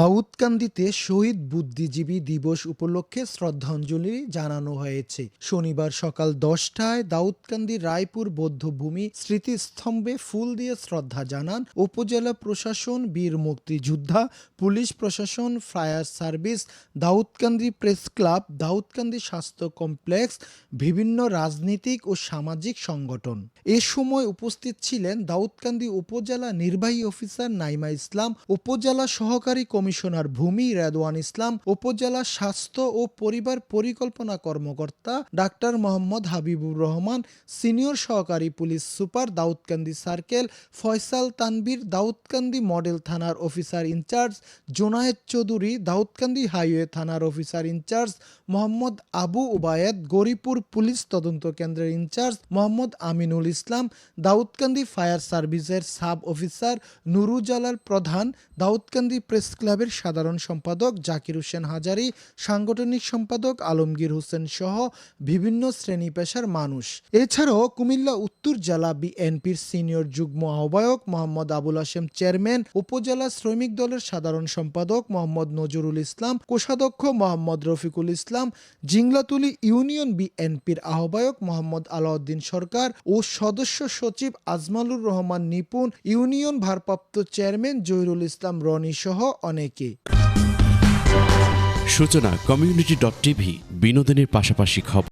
দাউদকান্দিতে শহীদ বুদ্ধিজীবী দিবস উপলক্ষে শ্রদ্ধাঞ্জলি জানানো হয়েছে। শনিবার সকাল দশটায় দাউদকান্দি রায়পুর বৌদ্ধভূমি স্মৃতিস্তম্ভে ফুল দিয়ে শ্রদ্ধা জানান উপজেলা প্রশাসন, বীর মুক্তিযোদ্ধা, পুলিশ প্রশাসন, fire service, Daudkandi press club, Daudkandi স্বাস্থ্য কমপ্লেক্স, বিভিন্ন রাজনীতিক ও সামাজিক সংগঠন। এ সময় উপস্থিত ছিলেন দাউদকান্দি উপজেলা নির্বাহী অফিসার নাইমা ইসলাম, উপজেলা সহকারী কমিশনার ভূমি রেদওয়ান ইসলাম, উপজেলা স্বাস্থ্য ও পরিবার পরিকল্পনা কর্মকর্তা ডাক্তার মোহাম্মদ হাবিবুর রহমান, সিনিয়র সহকারী police super Daudkandi circle, Faisal Tanvir Daudkandi model থানার officer in charge, Junaid Chowdhury Daudkandi highway থানার officer in charge, Mohammad Abu Ubaid Garipur police তদন্ত কেন্দ্রের in charge, Mohammad Aminul Islam Daudkandi fire সার্ভিসের sub officer Nurujalal Pradhan, Daudkandi press ক্লাবের সাধারণ সম্পাদক জাকির হোসেন হাজারি, সাংগঠনিক সম্পাদক আলমগীর হোসেন সহ বিভিন্ন শ্রেণি পেশার মানুষ। এছাড়াও কুমিল্লা উত্তর জেলা বিএনপির সিনিয়র যুগ্ম আহ্বায়ক মোহাম্মদ আবুল হাশেম চেয়ারম্যান, উপজেলা শ্রমিক দলের সাধারণ সম্পাদক মোহাম্মদ নজরুল ইসলাম, কোষাধ্যক্ষ মোহাম্মদ রফিকুল ইসলাম, জিংলাতুলি ইউনিয়ন বিএনপির আহ্বায়ক মোহাম্মদ আলাউদ্দিন সরকার ও সদস্য সচিব আজমালুর রহমান নিপুণ, ইউনিয়ন ভারপ্রাপ্ত চেয়ারম্যান জহিরুল ইসলাম রনি সহ অনেকে সূচনা কমিউনিটি ডট টিভি বিনোদনের পাশাপাশি খবর।